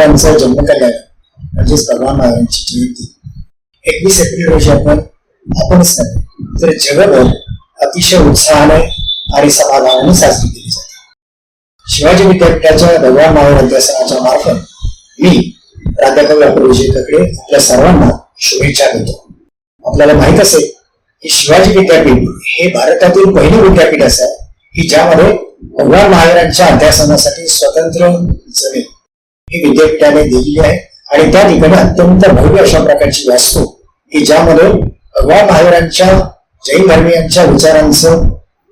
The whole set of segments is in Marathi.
नमस्कार जन्मकल्याण म्हणजेच भगवान महावीरांची जयंती. एकवीस एप्रिल रोजी आपण आपणच नाही तर जगभर अतिशय उत्साहाने आणि समाधानाने साजरी केली जाते. शिवाजी विद्यापीठाच्या भगवान महावीर अध्यासनाच्या मार्फत मी प्राध्यापक डॉक्टर विजय ककडे आपल्या सर्वांना शुभेच्छा देतो. आपल्याला माहीत असेल की शिवाजी विद्यापीठ हे भारतातील पहिले विद्यापीठ असं आहे की ज्यामध्ये भगवान महाराजांच्या अध्यासनासाठी स्वतंत्र जमीन ही विद्यापीठाने दिलेली आहे. आणि त्या ठिकाणी अत्यंत भव्य अशा प्रकारची वास्तू की ज्यामध्ये भगवान महावीरांच्या जैन धर्मियांच्या विचारांचं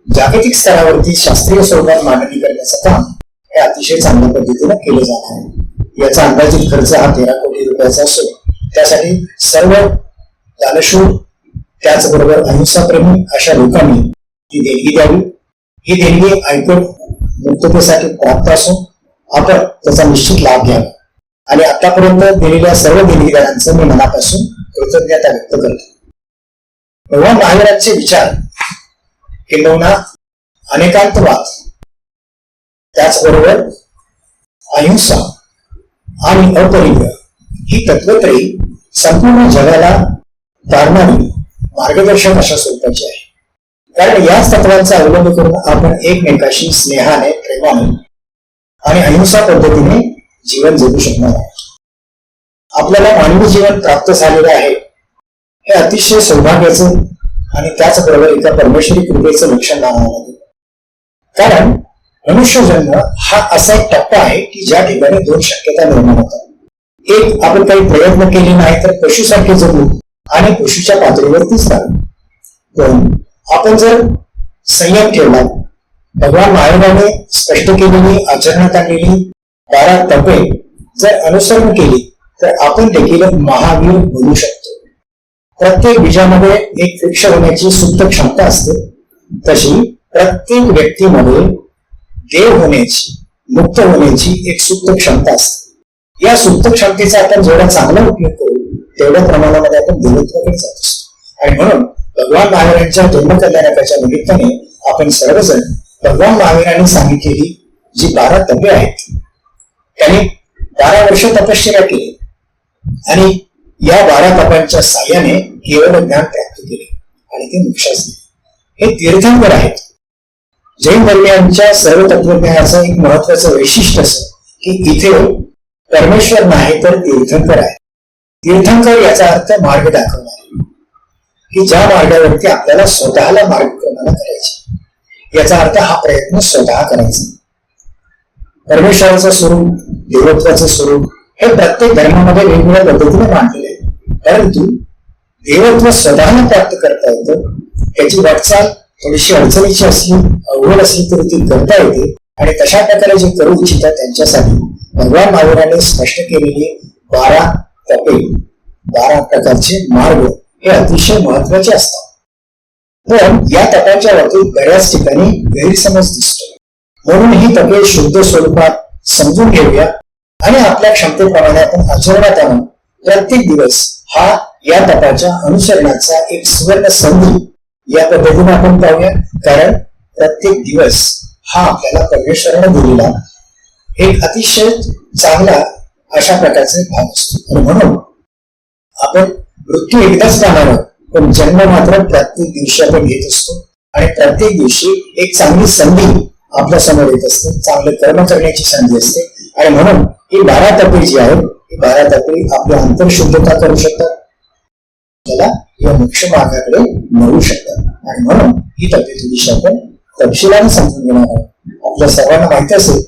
जागतिक स्तरावरती शास्त्रीय स्वरूपात मांडणी करण्याचं काम हे अतिशय चांगल्या पद्धतीने केलं जाणार आहे. याचा अंदाजित खर्च हा तेरा कोटी रुपयाचा असतो. त्यासाठी सर्व दानशूर त्याचबरोबर अहिंसाप्रेमी अशा लोकांनी ही देणगी द्यावी. ही देणगी ऐकून मुक्ततेसाठी प्राप्त असून आपण त्याचा निश्चित लाभ घ्यावा. आणि आतापर्यंत दिलेल्या सर्व देणगीदारांचं मी मनापासून कृतज्ञता व्यक्त करतो. भगवान महावीरांचे विचार किंबहुना अनेकांतवाद त्याचबरोबर अहिंसा आणि अपरिग्रह ही तत्वत्रयी संपूर्ण जगाला तारणारी मार्गदर्शक अशा स्वरूपाची आहे. कारण याच तत्वांचा अवलंब करून आपण एकमेकाशी स्नेहाने प्रेमाने आणि अहिंसा पद्धतीने जीवन जगू शकणार. आहे आपल्याला मानवी जीवन प्राप्त झालेलं आहे. हे अतिशय सौभाग्याचं आणि त्याचबरोबर एका परमेश्वरी कृपेचं लक्षण लावावं लागेल. कारण मनुष्य जन्म हा असा एक टप्पा आहे की ज्या ठिकाणी दोन शक्यता निर्माण होतात. एक आपण काही प्रयत्न केले नाही तर पशुसारखे जगू आणि पशुच्या पातळीवरतीच राहू. पण आपण जर संयम ठेवला भगवान महावीराने स्पष्ट केलेली आचरणात आणलेली बारा तपे जर अनुसरण केली तर आपण देखील महावीर बनू शकतो. प्रत्येक बीजामध्ये एक वृक्ष होण्याची सुप्त क्षमता असते. तशी प्रत्येक व्यक्तीमध्ये देव होण्याची मुक्त होण्याची एक सुप्त क्षमता असते. या सुप्त क्षमतेचा आपण जेवढा चांगला उपयोग करू तेवढ्या प्रमाणामध्ये आपण देवत्वाकडे जात असतो आणि म्हणून भगवान महावीरांच्या जन्मकल्याणकाच्या निमित्ताने आपण सर्वजण भगवान महावीरांनी सांगितलेली जी बारा तपे आहेत त्यांनी बारा वर्ष तपश्चर्या केली. आणि या बारा तपांच्या साह्याने केवळ ज्ञान प्राप्त केले आणि ते मोक्षास दिले हे तीर्थंकर आहेत. जैन धर्मियांच्या सर्व तत्वज्ञानाचं एक महत्वाचं वैशिष्ट्य असं की इथे परमेश्वर नाही तर तीर्थंकर आहे. तीर्थंकर याचा अर्थ मार्ग दाखवणार. की ज्या मार्गावरती आपल्याला स्वतःला मार्गक्रमण करायचे. याचा अर्थ हा प्रयत्न स्वतः करायचा. परमेश्वराचं स्वरूप देवत्वाचं स्वरूप हे प्रत्येक धर्मामध्ये वेगवेगळ्या पद्धतीने मांडलेले परंतु देवत्व स्वतःला प्राप्त करता येतं त्याची वाटचाल थोडीशी अडचणीची असली अवघड असली तरी ती करता येते. आणि तशा प्रकारे जे करू इच्छितात त्यांच्यासाठी भगवान महावीराने स्पष्ट केलेली बारा तपे बारा प्रकारचे मार्ग हे अतिशय महत्त्वाचे असतात. पण या तपांच्या वरती बऱ्याच ठिकाणी गैरसमज दिसतो म्हणून ही तपे शुद्ध स्वरूपात समजून घेऊया आणि आपल्या क्षमतेप्रमाणे आपण आचरणात आणून प्रत्येक दिवस हा या तपाच्या अनुसरणाचा एक सुवर्ण संधी या पद्धतीने आपण पाहूया. कारण प्रत्येक दिवस हा आपल्याला परमेश्वरानं दिलेला एक अतिशय चांगला अशा प्रकारचा भाग असतो. आणि म्हणून आपण मृत्यू एकदाच पाहणार आहोत. पण जन्म मात्र प्रत्येक दिवशी आपण घेत असतो. आणि प्रत्येक दिवशी एक चांगली संधी आपल्यासमोर येत असते. चांगले कर्म करण्याची संधी असते. आणि म्हणून ही बारा तपे जी आहेत ही बारा तपे आपली अंतरशुद्धता करू शकतात. त्याला या मोक्ष मार्गाकडे मिळू शकतात. आणि म्हणून ही तपे दिवशी आपण तपशिलाने समजून घेणार आहोत. आपल्या सर्वांना माहिती असेल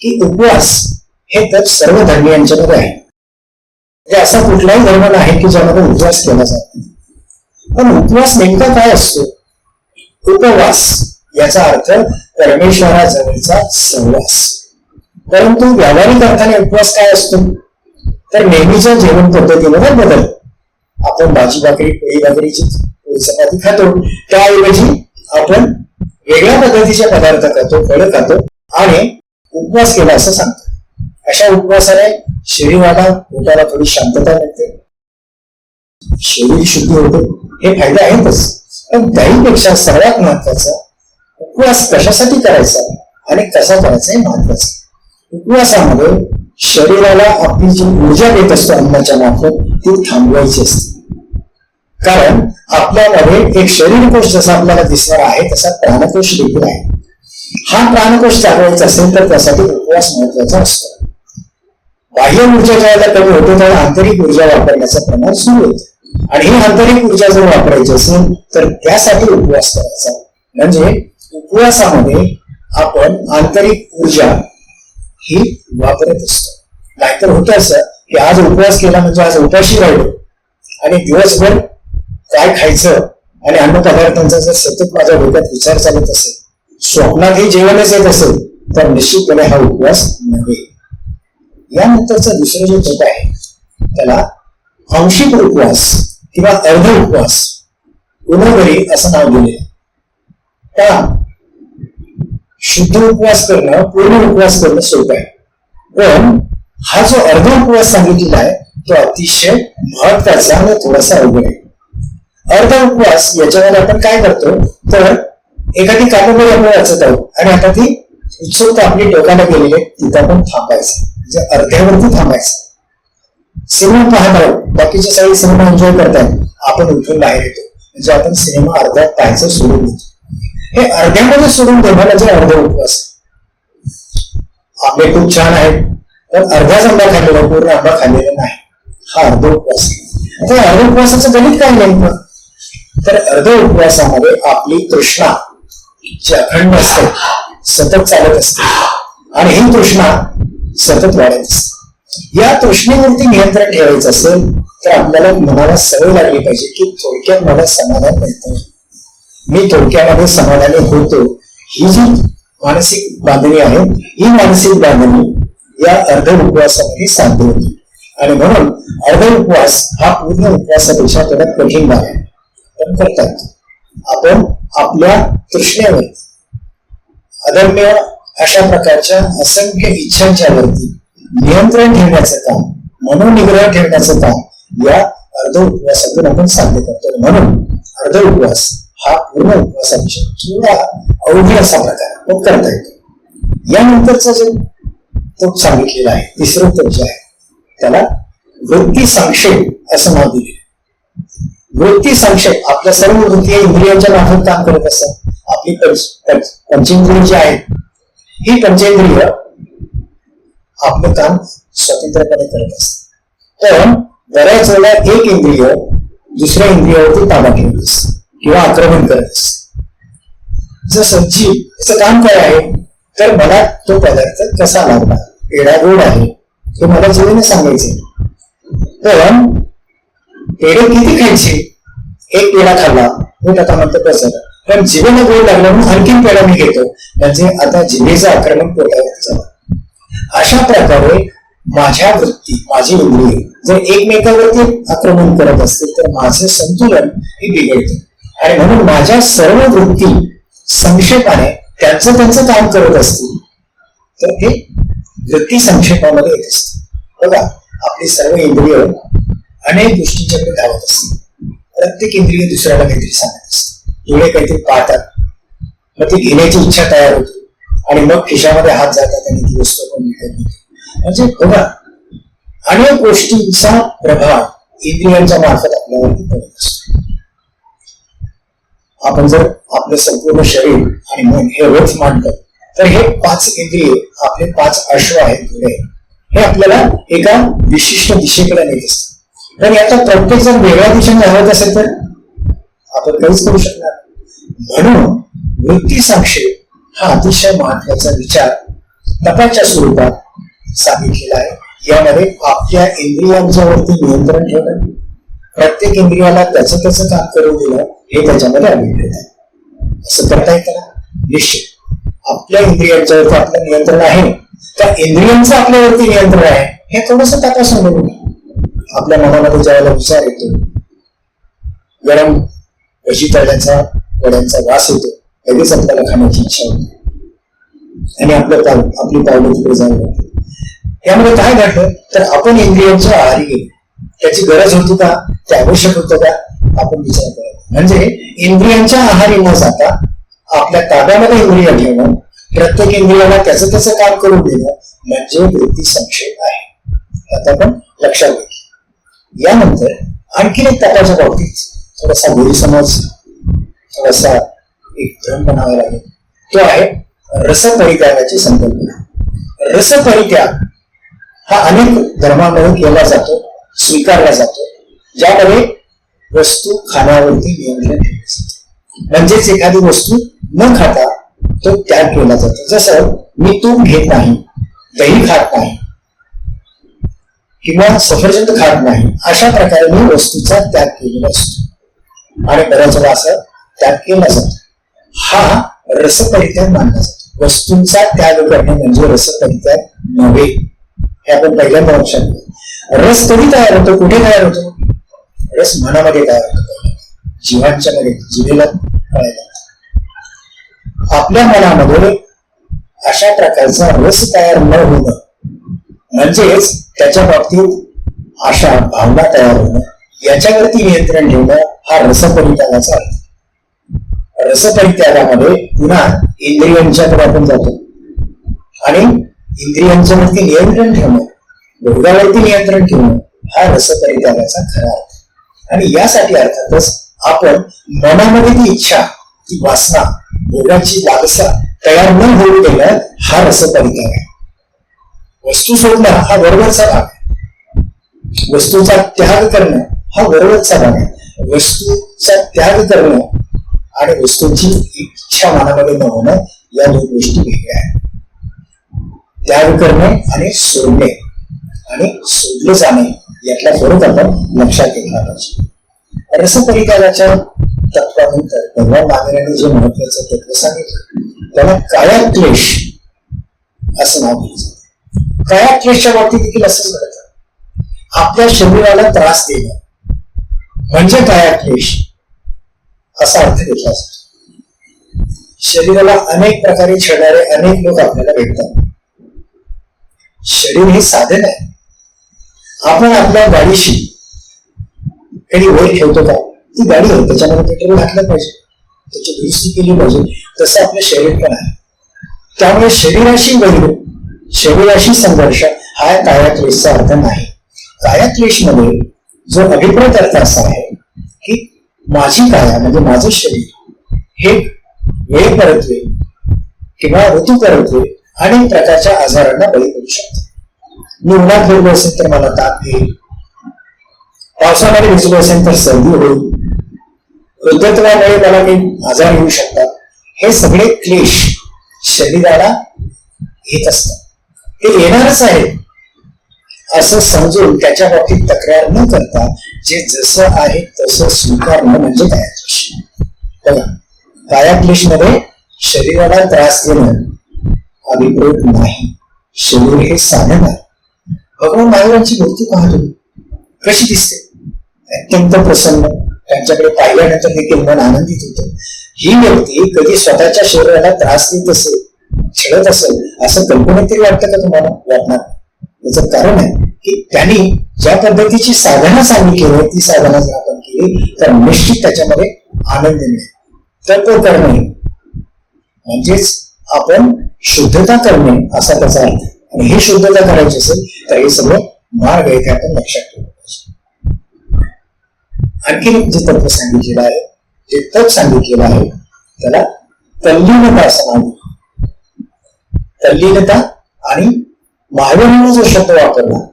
की उपवास हे तर सर्व धर्मियांच्यामध्ये आहे. म्हणजे असा कुठलाही धर्म नाही की ज्यामध्ये उपवास केला जात नाही. पण उपवास नेमका काय असतो? उपवास याचा अर्थ परमेश्वराजवळचा सहवास. परंतु व्यावहारिक अर्थाने उपवास काय असतो? तर नेहमीच्या जेवण पद्धतीमध्ये बदल. आपण भाजी भाकरी पोळी भाकरीची पोळी चपाती खातो. त्याऐवजी आपण वेगळ्या पद्धतीचे पदार्थ खातो फळं खातो आणि उपवास केला असं सांगतो. अशा उपवासाने शरीराला पोटाला थोडी शांतता मिळते. शरीर शुद्ध होते. हे फायदे आहेतच. पण त्याहीपेक्षा सर्वात महत्त्वाचा उपवास कशासाठी करायचा आणि कसा करायचा हे महत्वाचं उपवासामध्ये शरीराला आपली जी ऊर्जा देत असतो अन्नाच्या मार्फत ती थांबवायची असते. कारण आपल्यामध्ये एक शरीर कोश जसा आपल्याला दिसणार आहे तसा प्राणकोश देखील आहे. हा प्राणकोश चालवायचा असेल तर त्यासाठी उपवास महत्त्वाचा असतो. बाह्य ऊर्जा ज्यावेळेला कमी होते तेव्हा आंतरिक ऊर्जा वापरण्याचं प्रमाण सुरू होतं. आणि ही आंतरिक ऊर्जा जर वापरायची असेल तर त्यासाठी उपवास करायचा. म्हणजे उपवासामध्ये आपण आंतरिक ऊर्जा ही वापरत असतो. नाहीतर होतं असं की आज उपवास केला म्हणजे आज उपाशी राहिलो. आणि दिवसभर काय खायचं आणि अन्न पदार्थांचा जर सतत माझ्या डोक्यात विचार चालत असेल स्वप्नातही जेवणच येत असेल तर निश्चितपणे हा उपवास नव्हे. यानंतरचा दुसरं जे टोक आहे त्याला आंशिक उपवास किंवा अर्ध उपवास. गुणवरी असं नाव दिले का? शुद्ध उपवास करणं पूर्ण उपवास करणं सोपं आहे. पण हा जो अर्ध उपवास सांगितलेला आहे तो अतिशय महत्त्वाचा आणि थोडासा अवघड आहे. अर्ध उपवास याच्यामध्ये आपण काय करतो? तर एखादी कादंबरी आपण वाचत आहोत आणि आता ती उत्सुकता आपली डोक्याला गेलेली आहे तिथं आपण थांबायचं. म्हणजे अर्ध्यावरती थांबायचं. सिनेमा पाहत आहोत बाकीचे सगळे सिनेमा एन्जॉय करतायत आपण उठून बाहेर येतो. म्हणजे आपण सिनेमा अर्ध्यात पाहायचं सोडून देतो. हे अर्ध्यामध्ये सोडून देण्याचे अर्ध उपवास आंबे खूप छान आहेत पण अर्ध्याच आंबा खाल्लेला पूर्ण आंबा खाल्लेला नाही. हा अर्ध उपवास आता अर्ध उपवासाचं गणित काय नेमकं? तर अर्ध उपवासामध्ये आपली तृष्णा जी अखंड असते सतत चालत असते. आणि ही तृष्णा सतत वाढत असते. या तृष्णेवरती नियंत्रण ठेवायचं असेल तर आपल्याला मनाला सवय लागली पाहिजे की थोडक्यात मला समाधान मिळतं. मी थोडक्यामध्ये समाधानी होतो. ही जी मानसिक बांधणी आहे ही मानसिक बांधणी या अर्ध उपवासामध्ये साध्य होती. आणि म्हणून अर्ध उपवास हा पूर्ण उपवासापेक्षा थोडा कठीण भाग आहे. पण करतात. आपण आपल्या तृष्णेवर अदम्य अशा प्रकारच्या असंख्य इच्छांच्या वरती नियंत्रण ठेवण्याचं काम मनोनिग्रह ठेवण्याचं काम या अर्ध उपवासातून आपण साध्य करतो. म्हणून अर्ध उपवास हा पूर्ण उपवासापेक्षा किंवा अवघड असा प्रकार तो करता येतो. यानंतरचा जो तो सांगितलेला आहे तिसरं तत्व जे आहे त्याला वृत्ती संक्षेप असं नाव दिले वृत्ती संक्षेप आपल्या सर्व वृत्ती इंद्रियांच्या मार्फत काम करत असतात. आपली पंचेंद्रिय जी आहेत ही पंचेंद्रिय आपलं काम स्वतंत्रपणे करत असत. पण बऱ्याच वेळा एक इंद्रिय दुसऱ्या इंद्रियावरती ताबा ठेवत असत किंवा आक्रमण करत असत. जसं जीव याचं काम काय आहे? तर मला तो पदार्थ कसा लागला? पेढा गोड आहे. हे मला जीवेने सांगायचे पण पेढे किती खायचे? एक पेढा खाल्ला. मी आता म्हणतो कसं? पण जिभेला गोड लागला म्हणून आणखीन पेढा मी घेतो. म्हणजे आता जिभेचं आक्रमण पोटावर झालं अशा प्रकारे माझ्या वृत्ती माझी इंद्रिय जर एकमेकावरती आक्रमण करत असतील तर माझं संतुलन हे बिघडतं. आणि म्हणून माझ्या सर्व वृत्ती संक्षेपाने त्यांचं त्यांचं काम करत असतील तर ते वृत्ती संक्षेपामध्ये येत असते बघा आपली सर्व इंद्रिय अनेक गोष्टींच्याकडे धावत असते प्रत्येक इंद्रिय दुसऱ्याला काहीतरी सांगत असते डोळे काहीतरी पाहतात. मग ती घेण्याची इच्छा तयार होते. आणि मग खिशामध्ये हात जातात आणि ती वस्तू आपण म्हणजे बघा अनेक गोष्टींचा प्रभाव इंद्रियांच्या मार्फत आपल्यावर पडत असतो. आपण जर आपलं संपूर्ण शरीर आणि मन हे रोज मांडलं तर हे पाच इंद्रिय आपले पाच अश्व आहेत घोडे हे आपल्याला एका विशिष्ट दिशेकडे नेत असतात. पण याचा प्रत्येक जर वेगळ्या दिशेने हवत असेल तर आपण काहीच करू शकणार म्हणून वृत्ती साक्षेप हा अतिशय महत्त्वाचा विचार तपाच्या स्वरूपात सांगितलेला आहे. यामध्ये आपल्या इंद्रियांच्या वरती नियंत्रण ठेवणं प्रत्येक इंद्रियाला त्याचं त्याचं काम करू दिलं हे त्याच्यामध्ये आढळलेलं आहे. असं करता येतं ना? निश्चित. आपल्या इंद्रियांच्यावरती आपलं नियंत्रण आहे. त्या इंद्रियांचं आपल्यावरती नियंत्रण आहे हे थोडस तपासून बघू आपल्या मनामध्ये ज्यावेळेला विचार येतो गरम भजी तळ्याचा वड्यांचा वास येतो लगेच आपल्याला खाण्याची इच्छा होते. आणि आपलं पाव आपली पावलं तिकडे जाऊ लागते यामध्ये काय घडलं? तर आपण इंद्रियांच्या आहारी गेलो. त्याची गरज होती का? ते आवश्यक होतं का? आपण विचार करा. म्हणजे इंद्रियांच्या आहारी न जाता आपल्या ताब्यामध्ये इंद्रिय ठेवणं प्रत्येक इंद्रियाला त्याचं त्याचं काम करून देणं म्हणजे वृत्ती संक्षेप आहे. आता आपण लक्षात घेऊ यानंतर आणखीन एक तपाच्या बाबतीत थोडासा गैरसमज थोडासा एक भ्रम बनावा लागेल. तो आहे रसपरित्यागाची संकल्पना. रसपरित्याग हा अनेक धर्माकडून केला जातो स्वीकारला जातो. ज्यामध्ये वस्तू खाण्यावरती नियंत्रण ठेवले जाते. म्हणजेच एखादी वस्तू न खाता तो त्याग केला जातो. जसं मी तूप घेत नाही दही खात नाही किंवा सफरचंद खात नाही अशा प्रकारे मी वस्तूचा त्याग केलेला असतो. आणि बऱ्याच वेळा असं त्याग केला जातो. हा रसपरित्याग मानला जातो. वस्तूंचा त्याग करणे म्हणजे रसपरित्याग नव्हे. हे आपण पहिल्यांदा लक्षात रस कधी तयार होतो? कुठे तयार होतो? रस मनामध्ये तयार होतो. जीवांच्या मध्ये जिभेला कळायला आपल्या मनामध्ये अशा प्रकारचा रस तयार न होणं म्हणजेच त्याच्या बाबतीत आशा भावना तयार होणं याच्यावरती नियंत्रण ठेवणं हा रसपरित्यागाचा अर्थ. रसपरित्यागामध्ये पुन्हा इंद्रियांच्याकडे आपण जातो. आणि इंद्रियांच्या नियंत्रण ठेवणं भोगावरती नियंत्रण ठेवणं हा रसपरित्यागाचा खरा अर्थ. आणि यासाठी अर्थातच आपण मनामध्ये ती इच्छा ती वासना भोगाची लालसा तयार न होऊ देणं हा रसपरित्याग आहे. वस्तू सोडणं हा बरोबरचा भाग वस्तूचा त्याग करणं हा वरवरचा भाग आहे. वस्तूचा त्याग करणं आणि वस्तूंची इच्छा मनामध्ये न होणं या दोन गोष्टी वेगळ्या आहेत. त्याग करणे आणि सोडणे आणि सोडले जाणे यातला फरक आपण लक्षात घेतला पाहिजे. रसपरिकाराच्या तत्वानंतर भगवान महावीरांनी जे महत्वाचं तत्व सांगितलं त्याला काया क्लेश असं नाव दिलं जातं. काया क्लेशच्या बाबतीत देखील असंच घडतं. आपल्या शरीराला त्रास देणं म्हणजे काया क्लेश असा अर्थ घेतला जातो. शरीराला अनेक प्रकारे छेडणारे अनेक लोक आपल्याला भेटतात. शरीर हे साधन आहे. आपण आपल्या गाडीशी कधी वय ठेवतो का? ती गाडी आहे त्याच्यामध्ये पेट्रोल घातलं पाहिजे. त्याची दुरुस्ती केली पाहिजे. तसं आपलं शरीर पण आहे. त्यामुळे शरीराशी वैर शरीराशी संघर्ष हा कायाक्लेशचा अर्थ नाही. कायाक्लेशमध्ये जो अभिप्रेत अर्थ असा आहे की माझी काया म्हणजे माझं शरीर हे वेळ परतवे किंवा ऋतू परतवे अनेक प्रकारच्या आजारांना बळी पडू शकते. मी उन्हात असेल तर मला ताप येईल. पावसामध्ये भिजलो असेल तर सर्दी होईल. वृद्धत्वामुळे मला काही आजार येऊ शकतात. हे सगळे क्लेश शरीराला येत असतात. ते येणारच आहे. असं समजून त्याच्या बाबतीत तक्रार न करता जे जसं आहे तसं स्वीकारणं म्हणजे काय बघा कायाक्लेश शरीराला त्रास देणं. अभिप्रेत नाही. शरीर हे साधन आहे. भगवान महाराजांची मूर्ती पाहतो. कशी दिसते? अत्यंत प्रसन्न. त्यांच्याकडे पाहिल्यानंतर देखील मन आनंदित होत. ही व्यक्ती कधी स्वतःच्या शरीराला त्रास देत असेल छळत असेल असं कल्पना तरी वाटतं का तुम्हाला? वाटणार याचं कारण आहे की त्यांनी ज्या पद्धतीची साधना सांगितली ती साधना जर आपण केली तर निश्चित त्याच्यामध्ये आनंद मिळेल. तर तो करणे म्हणजेच आपण शुद्धता करणे असा त्याचा अर्थ. आहे. आणि ही शुद्धता करायची असेल तर हे सगळं मार्ग आहे ते आपण लक्षात ठेवलं पाहिजे. आणखी एक जे तत्व सांगितलेलं आहे जे तत् सांगितलेलं आहे त्याला तल्लीनता असं नाव तल्लीनता आणि महावीरांनी जो शब्द वापरला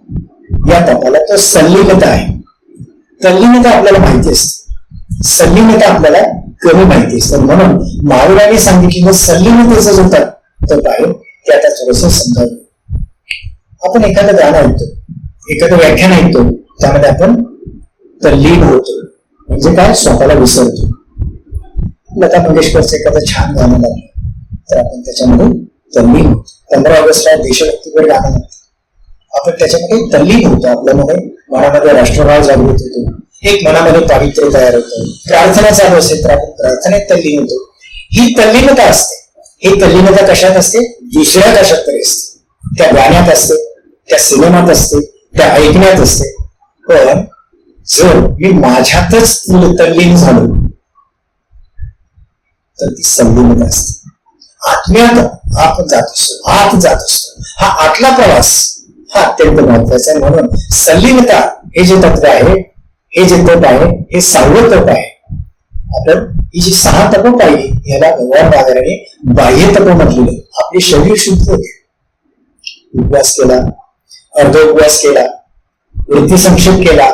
या तपाला तो सल्लीनता आहे. तल्लीनता आपल्याला माहिती असते. सल्लीनता आपल्याला कमी माहिती. असतात म्हणून महावीरांनी सांगितलेलं सल्लीनतेचं जो तप आहे ते आता थोडस समजावं आपण एखादं गाणं ऐकतो एखादं व्याख्यान ऐकतो त्यामध्ये आपण तल्लीन होतो. म्हणजे काय? स्वतःला विसरतो. लता मंगेशकरचं एखादं छान गाणं लागलं तर आपण त्याच्यामध्ये तल्लीन होतो. पंधरा ऑगस्टला देशभक्तीवर गाणं लागतं आपण त्याच्यामध्ये तल्लीन होतो. आपल्यामध्ये मनामध्ये राष्ट्रभाव जागृत होतो. एक मनामध्ये पावित्र्य तयार होतं. प्रार्थना चालू असेल तर आपण प्रार्थनेत तल्लीन होतो. ही तल्लीनता असते. ही तल्लीनता कशात असते? दुसऱ्या कशात तरी असते. त्या गाण्यात असते त्या सिनेमात असते त्या ऐकण्यात असते. पण जर मी माझ्यातच तल्लीन झालो तर ती संलीनता असते. आत्म्यात आपण जात असतो आत जात असतो. हा आतला प्रवास हा अत्यंत महत्त्वाचा आहे. म्हणून सल्लीनता हे जे तत्व आहे हे जे तप आहे हे सहावं तप आहे. आपण ही जी सहा तप पाहिली याला भगवान बाजाराने बाह्य तप म्हटलेले. आपले शरीर शुद्ध होते. उपवास केला अर्ध उपवास केला वृत्ती संक्षेप केला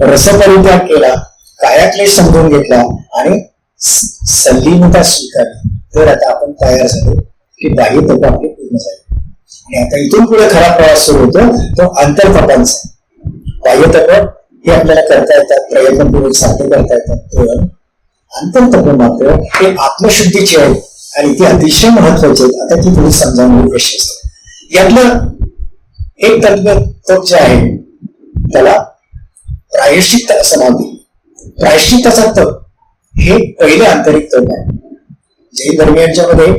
रसपरित्याग केला कायाक्लेश समजून घेतला आणि स- सल्लीनता स्वीकारली. तर आता आपण तयार झालो की बाह्य तप आपले पूर्ण झाले. आणि आता इथून पुढे खरा प्रवास सुरू होतो तो आंतरतपांचा बाह्य तप हे आपल्याला करता येतात प्रयत्नपूर्वक साध्य करता येतात पण अंतरतप मात्र हे आत्मशुद्धीची आहे आणि ती अतिशय महत्वाची आहेत. आता ती थोडी समजावून घेऊ कशी असते. यातलं एक तत्व जे आहे त्याला प्रायश्चित असं नाव दिले प्रायश्चित्ताचा तप हे पहिले आंतरिक तप आहे. जैन धर्मियांच्या मध्ये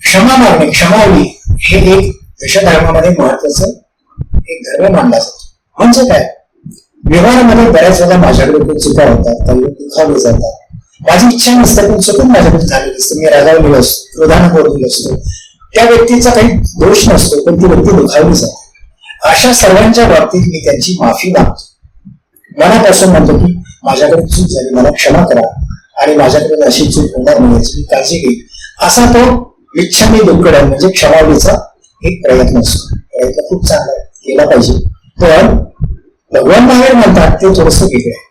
क्षमा मागणे क्षमावी हे एक दशधर्मामध्ये महत्वाचं एक धर्म मानला जातो. म्हणजे काय? व्यवहारामध्ये बऱ्याच वेळा माझ्याकडे खूप चुका होतात काही लोक दुखावले जातात. माझी इच्छा नसते पण चुकून माझ्याकडे झालेली असते मी रागावलेलो असतो क्रोधानं बोललेलो असतो. त्या व्यक्तीचा काही दोष नसतो पण ती व्यक्ती दुखावली जाते. अशा सर्वांच्या बाबतीत मी त्यांची माफी मागतो. मनापासून म्हणतो की माझ्याकडे चूक झाली मला क्षमा करा. आणि माझ्याकडे अशी चूक होणार नाही याची मी काळजी घेईल असा तो इच्छामी दुःखडण म्हणजे क्षमावलीचा एक प्रयत्न असतो. प्रयत्न खूप चांगला केला पाहिजे. पण भगवान बाहेर म्हणतात ते थोडस वेगळं आहे.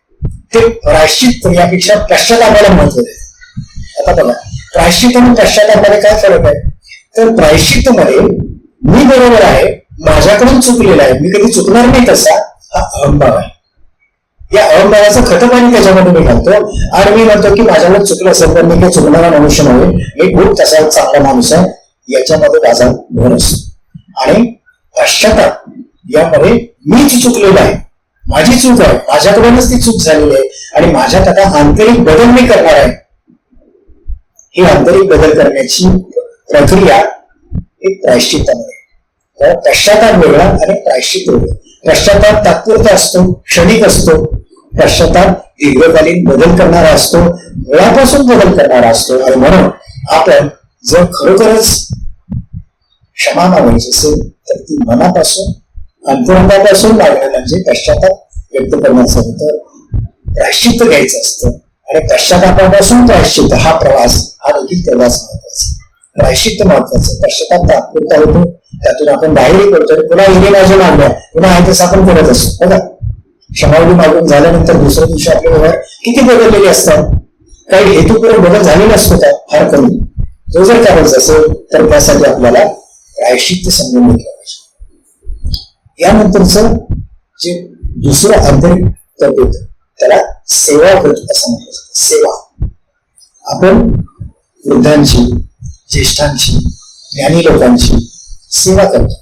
ते प्रायश्चित यापेक्षा पश्चातापाला महत्त्व देतात आता बघा प्रायश्चित आणि पश्चातापाला काय फरक आहे? तर प्रायश्चित मध्ये मी बरोबर आहे माझ्याकडून चुकलेला आहे मी कधी चुकणार नाही तसा हा अहंभाव आहे. या अहंभावाचं खतपाणी त्याच्यामध्ये मी घालतो आणि मी म्हणतो की माझ्यावर चुकलं असेल तर मी काही चुकणारा मनुष्य नव्हे. मी खूप तसा चांगला माणूस आहे. याच्यामध्ये माझा भर असतो. आणि पश्चाताप यामध्ये मीच चुकलेला आहे. माझी चूक आहे. माझ्याकडूनच ती चूक झालेली आहे. आणि माझ्यात आता आंतरिक बदल मी करणार आहे. ही आंतरिक बदल करण्याची प्रक्रिया एक प्रायश्चित्तामध्ये तर पश्चाताप वेगळा आणि प्रायश्चित वेगळा. पश्चाताप तात्पुरता असतो क्षणिक असतो. पश्चाताप दीर्घकालीन बदल करणारा असतो मुळापासून बदल करणारा असतो. आणि म्हणून आपण जर खरोखरच क्षमा मागायची असेल तर ती मनापासून अंतरंगापासून मागणं म्हणजे पश्चाताप व्यक्त करण्याचं होतं. प्रायश्चित्त घ्यायचं असतं. आणि पश्चातापापासून प्रायश्चित्त हा प्रवास हा देखील तेवढाच महत्त्वाचा प्रायश्चित्त महत्वाचं पश्चाताप तात्पुरता होतो. त्यातून आपण बाहेरही पडतो पुन्हा हिरे माझ्या मागण्या पुन्हा आहे तसं आपण करत असतो. हो बघा क्षमावली मागून झाल्यानंतर दुसऱ्या दिवशी आपले व्यवहार किती बदललेले असतात? काही हेतुपूर्वक बदल झालेला असतो का? फार कमी. तो जर करायचा असेल तर त्यासाठी आपल्याला प्रायश्चित्त समजून घेतलं पाहिजे यानंतरच जे दुसरं आंतरिक तप येतं त्याला सेवा व्रत असं म्हटलं जातं. सेवा. आपण वृद्धांची ज्येष्ठांची ज्ञानी लोकांची सेवा करतो.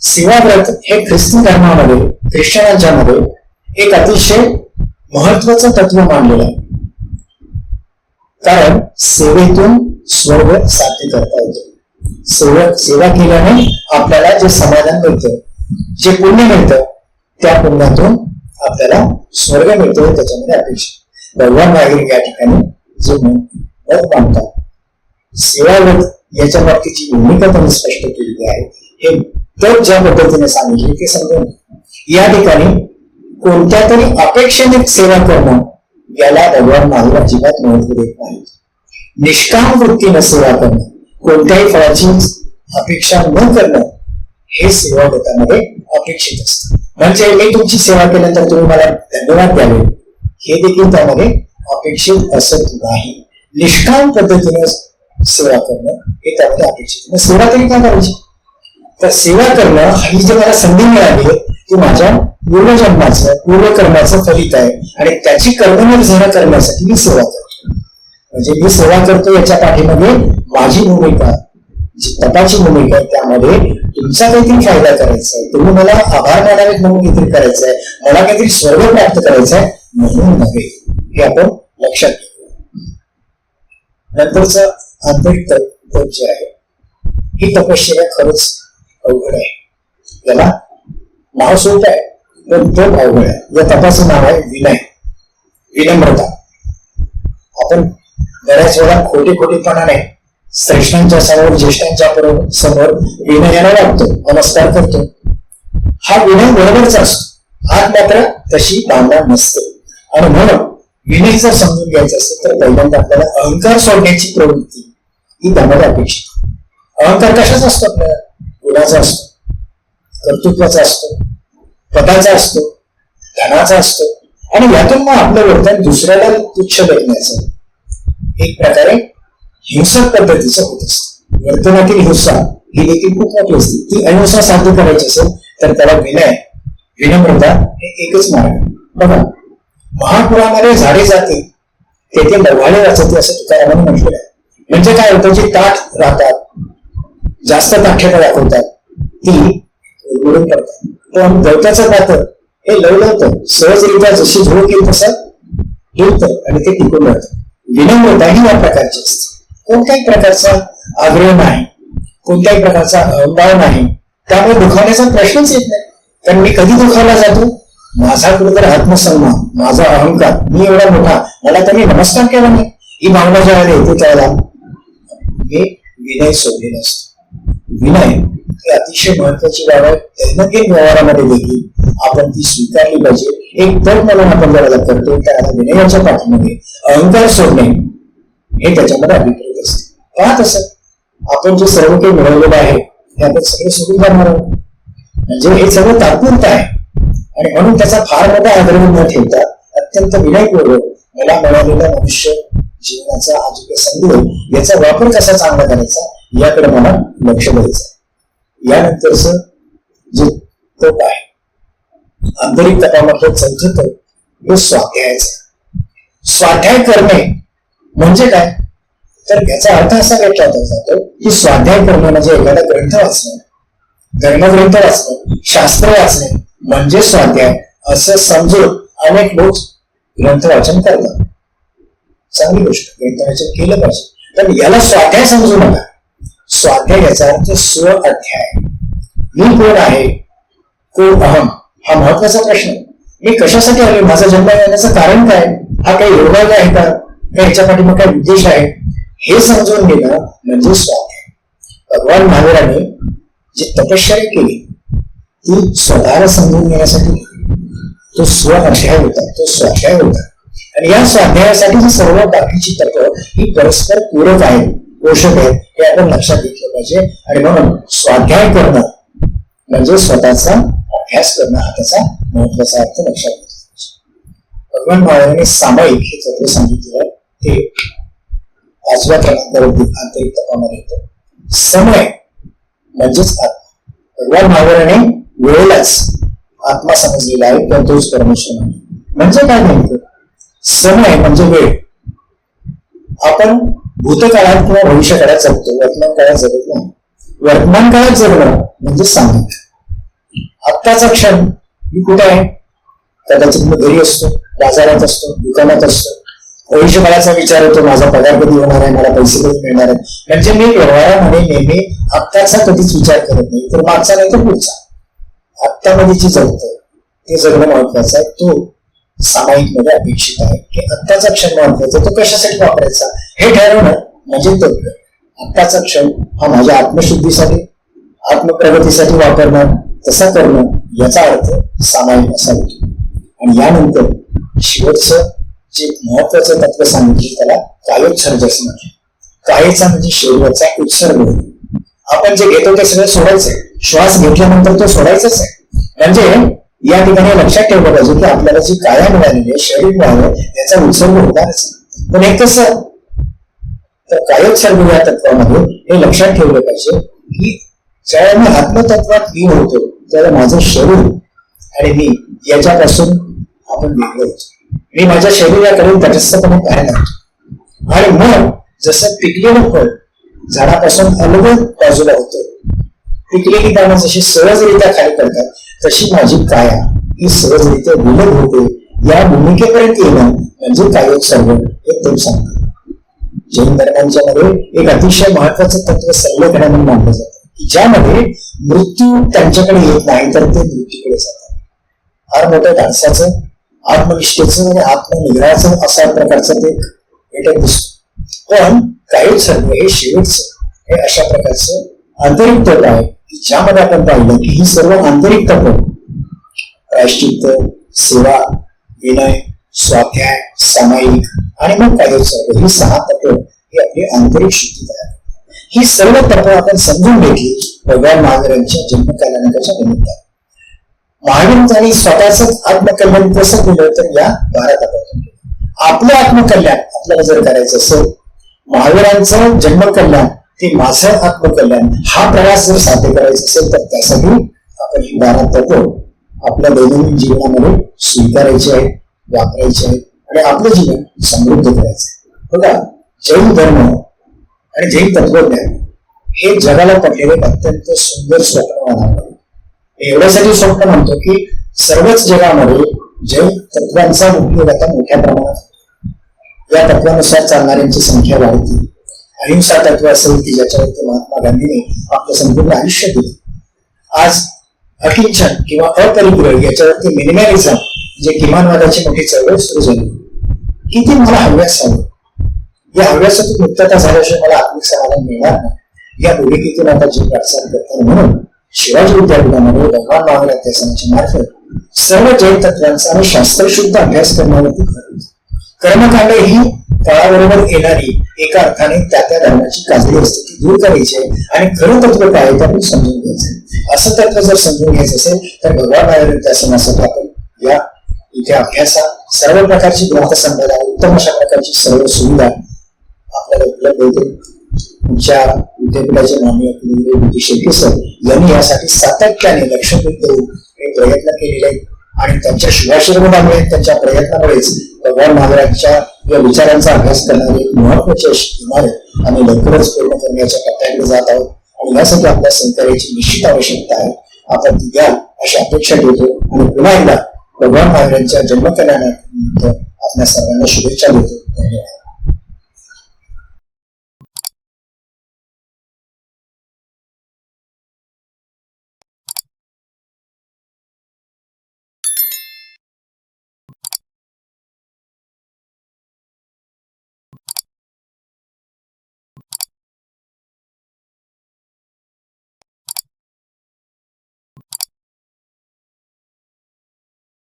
सेवा व्रत हे ख्रिस्ती धर्मामध्ये ख्रिश्चनांच्या मध्ये एक अतिशय महत्वाचं तत्व मानलेलं आहे. कारण सेवेतून स्वर्ग साध्य करता येतो. सेवा सेवा केल्याने आपल्याला जे समाधान मिळतं जे पुण्य मिळतं त्या पुण्यातून आपल्याला स्वर्ग मिळतो त्याच्यामध्ये अपेक्षा. भगवान नागरिक या ठिकाणी जे मत मानतात सेवाव्रत याच्या बाबतीची भूमिका त्यांनी स्पष्ट केलेली आहे. हे तर ज्या पद्धतीने सांगितले ते समजून या ठिकाणी कोणत्या तरी अपेक्षेने सेवा करणं याला भगवान महावीर अजिबात महत्त्व देत नाही निष्काम वृत्तीनं सेवा करणं कोणत्याही फळाची अपेक्षा न करणं हे सेवा व्रतामध्ये अपेक्षित असतं. म्हणजे मी तुमची सेवा केल्यानंतर तुम्ही मला धन्यवाद द्यावे. हे देखील त्यामध्ये अपेक्षित असत नाही. निष्काम पद्धतीने सेवा करणं हे त्यामध्ये अपेक्षित मग सेवा तरी काय करायची? तर सेवा करणं ही जी मला संधी मिळाली ती माझ्या पूर्वजन्माचं पूर्वकर्माचं फलित आहे. आणि त्याची कर्मनिर्धारण करण्यासाठी मी सेवा करतो. म्हणजे मी सेवा करतो याच्या पाठीमध्ये माझी भूमिका जी तपाची भूमिका आहे त्यामध्ये तुमचा काहीतरी फायदा करायचा आहे. तुम्ही मला आभार मानावेत म्हणून काहीतरी करायचं आहे. मला काहीतरी स्वर्ग प्राप्त करायचं आहे म्हणून नव्हे. हे आपण लक्षात घेऊ नंतरच आंतरिक तप जे आहे ही तपश्चर्या खरंच अवघड आहे. याला नाव सोपं आहे. पण तो अवघड आहे. या तपाचं नाव आहे विनय. विनम्रता. आपण बऱ्याच वेळा खोटे खोटीपणाने श्रेष्ठांच्या समोर ज्येष्ठांच्या बरोबर समोर विनयाला लागतो नमस्कार करतो. हा विनय बरोबरचा असतो. आत मात्र तशी भावना नसते. आणि म्हणून विनय जर समजून घ्यायचं असेल तर पहिल्यांदा आपल्याला अहंकार सोडण्याची प्रवृत्ती ही त्यामध्ये अपेक्षित अहंकार कशाचा असतो आपल्याला? गुणाचा असतो कर्तृत्वाचा असतो पदाचा असतो धनाचा असतो. आणि यातून मग आपलं वर्तन दुसऱ्याला तुच्छ बघण्याचं एक प्रकारे हिंसक पद्धतीचं होत असतं. वर्तनातील हिंसा ही देखील खूप मोठी असते. ती अहिंसा साध्य करायची असेल तर त्याला विनय विनम्रता हे एकच मार्ग आहे. बघा महापुरामध्ये झाडे जाते तेथे लव्हाळे वाचते असं तुकारामाने म्हटलेलं आहे. म्हणजे काय होतं जे ताठ राहतात जास्त ताठ्यता दाखवतात ती उडून पडतात पण गवताचं पात्र हे लवलवतं सहजरित्या जशी झोळ येईल तसं हिरतं आणि ते टिकून राहतं विनम्रता ही या प्रकारची असते. कोणत्याही प्रकारचा आग्रह नाही कोणत्याही प्रकारचा अहंभाव नाही त्यामुळे दुखावण्याचा प्रश्नच येत नाही. कारण मी कधी दुखावला जातो? माझा कुठेतरी आत्मसन्मान माझा अहंकार मी एवढा मोठा मला त्यांनी नमस्कार केला नाही. ही भावना ज्यावेळेला येते त्याला हे विनय सोडलेलं असतो. विनय ही अतिशय महत्वाची बाब आहे. दैनंदिन व्यवहारामध्ये देखील आपण ती स्वीकारली पाहिजे. एक तर म्हणून आपण ज्याला करतो त्याला विनयाच्या पाठीमध्ये अहंकार सोडणे हे त्याच्यामध्ये अभिप्रेत असते. का तसं? आपण जे सर्व काही मिळवलेलं आहे हे आपण सगळे सोडून जाणार आहोत. म्हणजे हे सगळं तात्पुरतं आहे. आणि म्हणून त्याचा फार मोठा आग्रह न ठेवता अत्यंत विनयपूर्वक मला मिळालेला मनुष्य जीवनाचा हा जो काही संधी याचा वापर कसा चांगला करायचा याकडे मला लक्ष द्यायचं आहे. यानंतरच जे तोप आहे आंतरिक तपामध्ये चौथं स्वाध्यायचा स्वाध्याय करणे म्हणजे काय? तर याचा अर्थ असा घेतला जातो की स्वाध्याय करणे म्हणजे एखादा ग्रंथ वाचणे धर्मग्रंथ वाचणे शास्त्र वाचणे म्हणजे स्वाध्याय असं समजून अनेक लोक ग्रंथ वाचन करतात. चांगली गोष्ट ग्रंथ वाचन केलं पाहिजे. पण याला स्वाध्याय समजू नका. स्वाध्याय याचा अर्थ स्व अध्याय. मी कोण आहे? कोण अहम. हा महत्त्वाचा प्रश्न. मी कशासाठी आलो माझा जन्म येण्याचं कारण काय? हा काही योगायोग आहे का? याच्या पाठीमा काय उद्देश आहे? हे समजून घेणं म्हणजे स्वाध्याय भगवान महावीराने जी तपश्चर्या केली ती स्वतःला समजून घेण्यासाठी तो स्व अध्याय होता तो स्वाध्याय होता. आणि या स्वाध्यायासाठी जी सर्व बाकीची तर्क ही परस्पर पूरक आहे पोषक आहेत हे आपण लक्षात घेतलं पाहिजे. आणि म्हणून स्वाध्याय करणं म्हणजे स्वतःचा अभ्यास करणं हा त्याचा महत्त्वाचा अर्थ लक्षात भगवान महाराजांनी सामायिक हे तत्व सांगितलेलं ते आजवा क्रमांकावरती आंतरिक तपामध्ये येतं. समय म्हणजेच आत्मा. भगवान महावीराने वेळेलाच आत्मा समजलेला आहे पण तोच परमेश्वर म्हणजे काय नेमकं? समय म्हणजे वेळ. आपण भूतकाळात किंवा भविष्यकाळात जगतो वर्तमान काळात जगत नाही. वर्तमान काळात जगणं म्हणजे सांगितलं आत्ताचा क्षण मी कुठे आहे? कदाचित मी घरी असतो बाजारात असतो दुकानात असतो. भविष्यकाळाचा विचार होतो माझा पगार कधी होणार आहे मला पैसे कधी मिळणार आहेत? म्हणजे मी व्यवहारामध्ये नेहमी आत्ताचा कधीच विचार करत नाही तर मागचा नाही तर पुढचा. आत्तामध्ये जे जगतो ते जगणं महत्वाचं आहे. तो सामायिकमध्ये अपेक्षित आहे की आत्ताचा क्षण महत्त्वाचा तो कशासाठी वापरायचा? हे ठरवणं म्हणजे तत्व आत्ताचा क्षण हा माझ्या आत्मशुद्धीसाठी आत्मप्रगतीसाठी वापरणं तसा करणं याचा अर्थ सामायिक असा होतो. आणि यानंतर शेवटचं जे महत्वाचं तत्व सांगितलं त्याला कायोत्सर्ग असं म्हटलं कायेचा म्हणजे शरीराचा उत्सर्ग. आपण जे घेतो ते सगळं सोडायचंय. श्वास घेतल्यानंतर तो सोडायचाच आहे. म्हणजे या ठिकाणी लक्षात ठेवलं पाहिजे की आपल्याला जी काया मिळालेली आहे शरीर मिळालं त्याचा उत्सर्ग होणारच नाही. पण एक कसं? तर कायोत्सर्ग या तत्वामध्ये हे लक्षात ठेवलं पाहिजे की ज्यावेळेला आत्मतत्वात लीन होतो त्याला माझं शरीर आणि मी याच्यापासून आपण वेगळं होतो. मी माझ्या शरीराकडे तटस्थपणे पाहायला लागतो आणि मग जसं पिकलेलं फळ झाडापासून अलगद बाजूला होतं पिकलेली पानं जशी सहजरित्या खाली पडतात तशी माझी काया ही सहजरित्या विलग होते. या भूमिकेपर्यंत येणं म्हणजे कायोत्सर्ग हे ते सांगतो. जैन धर्मांच्या मध्ये एक अतिशय महत्वाचं तत्व संलेखन म्हणून मानलं जातं. ज्यामध्ये मृत्यू त्यांच्याकडे येत नाही तर ते मृत्यूकडे जातात. फार मोठ्या डान्साचं आत्मनिष्ठेचं आणि आत्मनिग्रहाचं अशा प्रकारचं ते भेटत दिसतो. पण काही सर्व हे शेवटचं हे अशा प्रकारचं आंतरिक तत्व आहे की ज्यामध्ये आपण पाहिलं की ही सर्व आंतरिक तप प्रायश्चित्त सेवा विनय स्वाध्याय सामायिक आणि मग काही सर्व ही सहा तत्व ही आपली आंतरिक शुद्धी तयार ही सर्व तत्व आपण समजून घेतली भगवान महावीरांच्या जन्मकल्याणकाच्या निमित्ताने. महावीरांनी स्वतःच आत्मकल्याण कसं केलं तर या बारा तत्वातून केलं आपलं आत्मकल्याण आपल्याला जर करायचं असेल महावीरांचं जन्मकल्याण ते माझं आत्मकल्याण हा प्रवास जर साध्य करायचा असेल तर त्यासाठी आपण ही बारा तत्व आपल्या दैनंदिन जीवनामध्ये स्वीकारायचे आहे वापरायचे आहे आणि आपलं जीवन समृद्ध करायचं आहे. बघा जैन धर्म आणि जैन तत्वज्ञान हे जगाला पडलेले अत्यंत सुंदर स्वप्न मानव एवढ्यासाठी स्वप्न म्हणतो की सर्वच जगामध्ये जैन तत्वांचा उपयोग आता मोठ्या प्रमाणात या तत्वानुसार चालणाऱ्यांची संख्या वाढते. अहिंसा तत्व असेल की ज्याच्यावरती महात्मा गांधीने आपलं संपूर्ण आयुष्य दिलं. आज अकिंचन किंवा अपरिग्रह याच्यावरती मिनिमॅलिझम म्हणजे किमानवादाची मोठी चळवळ सुरू झाली किती ती मला हव्यास हवं या हव्यासातून मुक्तता झाल्याशिवाय मला आत्मिक समाधान मिळणार नाही. या भूमिकेतून आता जी वाटचाल करतात म्हणून शिवाजी विद्यापीठामध्ये भगवान महावीर अध्यासनाच्या मार्फत सर्व जैन तत्वांचा आणि शास्त्रशुद्ध अभ्यास करण्यावरती भर कर्मकांड ही काळाबरोबर येणारी एका अर्थाने त्या त्या धर्माची काजळी असते ती दूर करायची आहे आणि खरं तत्व काय आहे ते आपण समजून घ्यायचं असं तत्व जर समजून घ्यायचं असेल तर भगवान महावीर अध्यासनासाठी आपण या इथे अभ्यासा सर्व प्रकारची ग्रंथसंपदा उत्तम अशा प्रकारची सर्व सुविधा आपल्याला उपलब्ध होते तुमच्या विद्यापीठाचे माननीय कुलगुरू शेट्टी सर यांनी यासाठी सातत्याने लक्ष देऊन हे प्रयत्न केलेले आहेत. आणि त्यांच्या शुभाशीर्वादामुळे त्यांच्या प्रयत्नामुळेच भगवान महाराजांच्या या विचारांचा अभ्यास करणारी एक महत्वाची अशी इमारत आम्ही लवकरच पूर्ण करण्याच्या टप्प्याकडे जात आहोत. आणि यासाठी आपल्या सहकार्याची निश्चित आवश्यकता आहे. आपण ती द्या अशी अपेक्षा ठेवतो. आणि पुन्हा एकदा भगवान महाराजांच्या जन्मकल्याणानिमित्त आपल्या सर्वांना शुभेच्छा देतो. धन्यवाद.